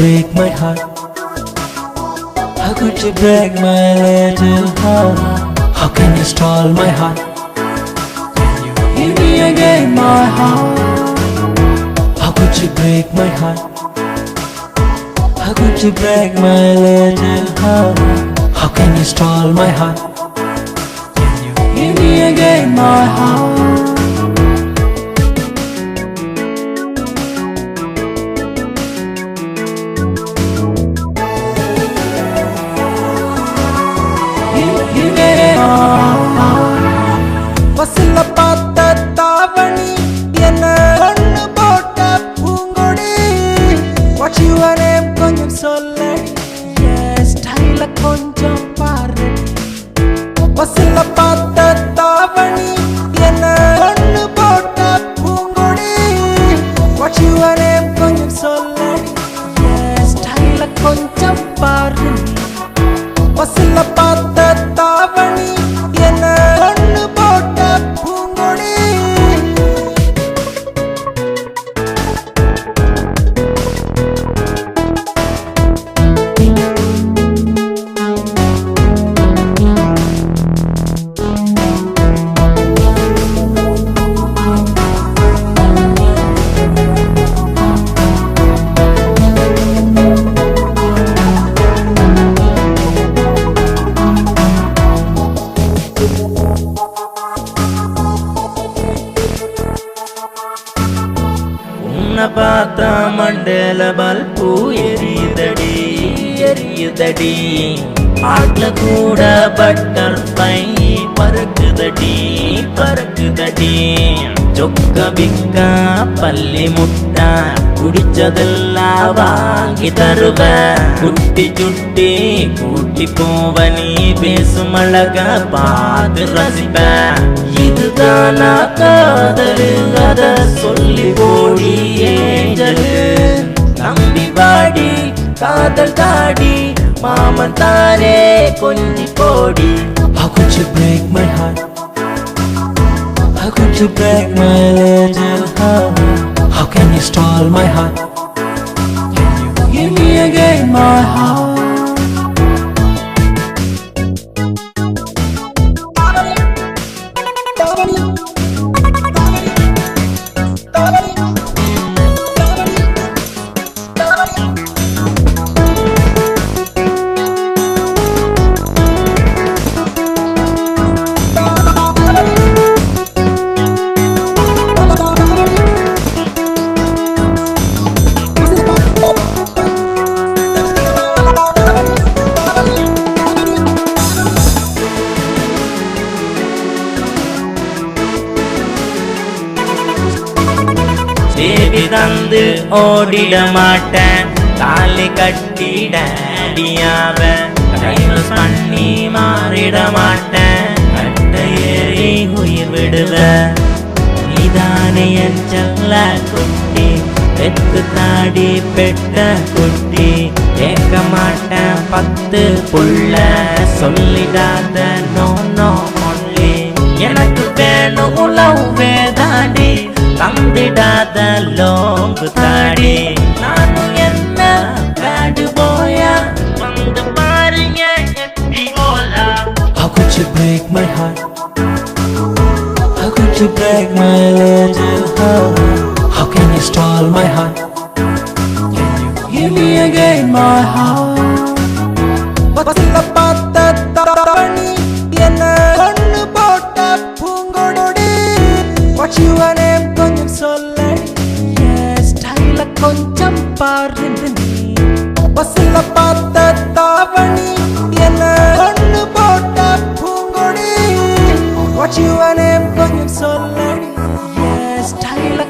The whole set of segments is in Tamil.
break my heart? How could you break my little heart? How can you stall my heart? Give me again my heart. How could you break my heart? How could you break my little heart? How can you stall my heart? Give me again my heart. பசில உன்னை பார்த்தா மண்டல பல்பு எரியுதடி எரியுதடி. ஆட்ல கூட பட்டர் பை பறக்குதடி பறக்குதடி. சொக்க பிக்கா பள்ளி முட்டா குடிச்சதெல்லாம் வாங்கி தருவ. குட்டி சுட்டி கூட்டி போவ நீ பேசும் அழக பார்த்து ரசிப்ப. இதுதானா காதலு? அத சொல்லி போடி ஏஞ்சலு. நம்பி வாடி காதல் தாடி மாமன் தானே கொஞ்சி போடி. How could you break my heart? How could you break my little heart? against my heart. Can you give me again my heart? ஓடிட மாட்டேன் தாலி கட்டிட அடியாவ. டைவர்ஸ் பண்ணி மாறிட மாட்டேன் கட்ட ஏறி உயிர் விடுவ. நீதானே என் செல்ல குட்டி. பெத்து தாடி பெட்ட குட்டி. கேட்க மாட்டேன் பத்து புள்ள. சொல்லிடாத நோ நோ ஒன்லி எனக்கு வேணும் உலவு வேதாடி தந்திடாத லோ லோங்கு தாடி நானும் என்ன காடு போயா வந்து பாருங்க எப்படி போலாம் How could you break my heart? How could you break my little heart? How can you stall my heart? Give me again my heart.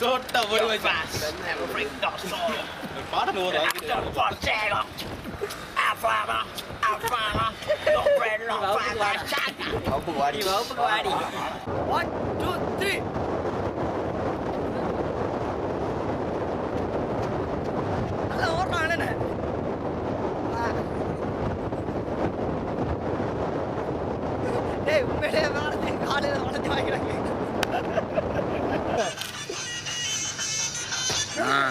விரைங்க நீங்க அப்படியே ஸ்லைடா பார்த்துட்டு வரணும் டேய் உண்மையிலே வளர்த்து காலையில் வளர்த்து வாங்கிறாங்க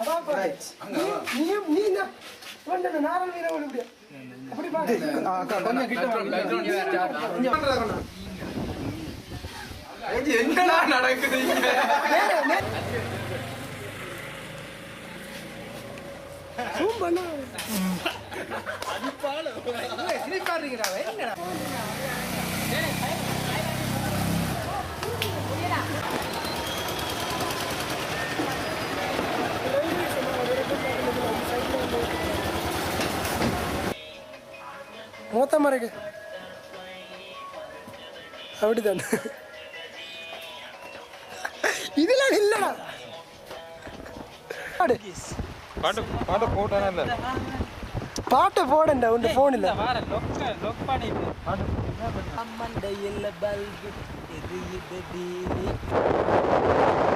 அதான் பாரு. நீ- நீயும் நீ தான் வேண்டாம் வீரன் இப்படி அப்படி கொஞ்சம் கிட்ட வாங்க. நேரா, நேரா. பண்ணு. மொத்தமா இருக்கு அப்படிதான் இதெல்லாம் இல்லடா. பாடு. பாட்டு பாட்டு போட்டானே பாட்டை போடண்டா உன் ஃபோன் இல்ல. வேற லொக்க லொக் பண்ணிட்டு பாட்டு மண்டையில் பல்பு எது இது How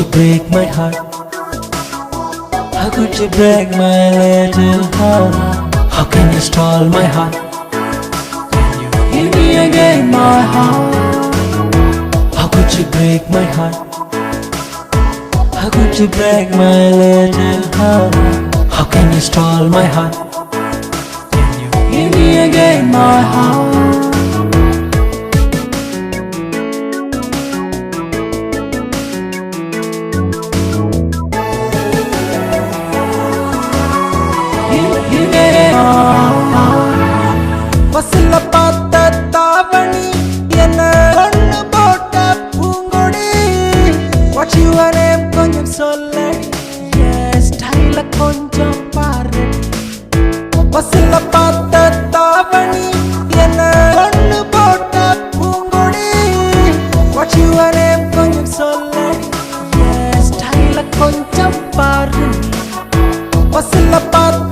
you break my heart? How could you break my little heart? How can you stall my heart? Can you me again my heart? How could you break my heart? How could you break my little heart? How can you stall my heart? பஸ்ல பார்த்து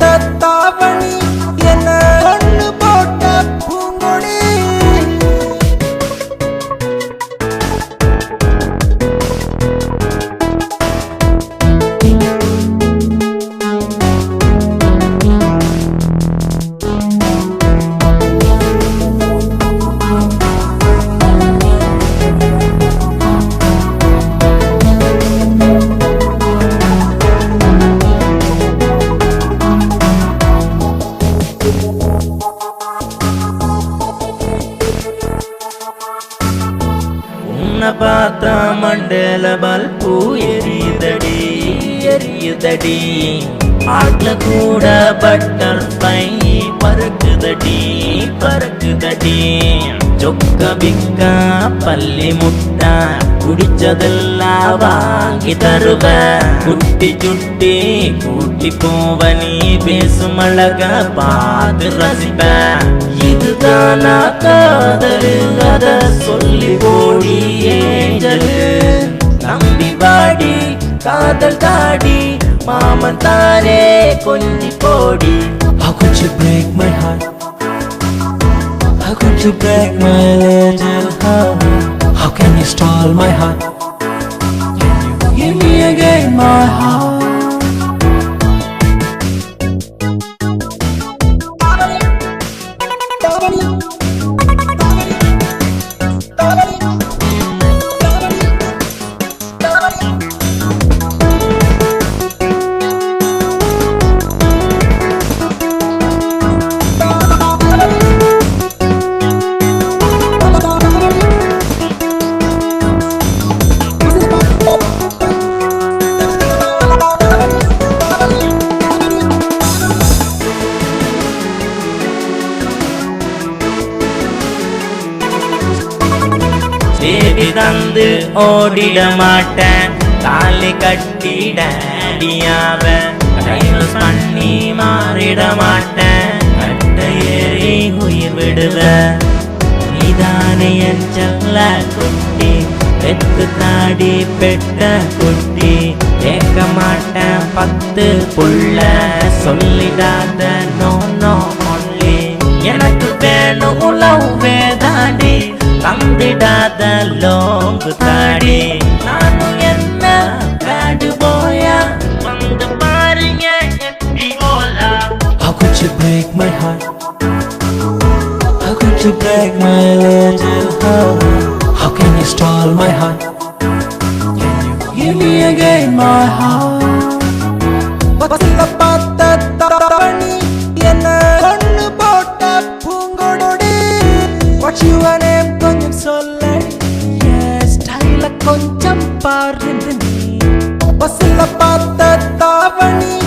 கூட பட்டர் பை பறக்குதடி பறக்குதடி. சொக்க பிக்க பள்ளி முட்டா குடிச்சதெல்லாம் வாங்கி தருவ. குட்டி சுட்டி கூட்டி போவ நீ பேசும் அழக பார்த்து ரசிப்ப. இதுதானா காதலு? அத சொல்லி ஓடி ஏஞ்சலு. நம்பி வாடி காதல் தாடி. How could you break my heart? How could you break my little heart? How can you stall my heart? Can you give me again my heart? தேவி தந்து ஓடிட மாட்டேன் தாலி கட்டிட அடியாவ. டைவர்ஸ் பண்ணி மாறிட மாட்டேன் கட்ட ஏறி உயிர் விடுவ. நீதானே என் செல்ல குட்டி. பெத்து தாடி பெட்ட குட்டி. கேட்க மாட்டேன் பத்து புள்ள. சொல்லிடாத நோ நோ ஒன்லி எனக்கு வேணும் உலவு வேணும். தந்திடாத லோங்கு தாடி நானும் என்ன காடு போயா வந்து பாருங்க எப்படி போலா How could you break my heart? How could you break my little heart? How can you stall my heart? Can you give me again my heart? பஸ்ல பார்த்த தவணி என்ன கண்ணு போட்ட பூங்கொடி What's your name கொஞ்சம் பாரு பஸ்ல பார்த்த தாவணி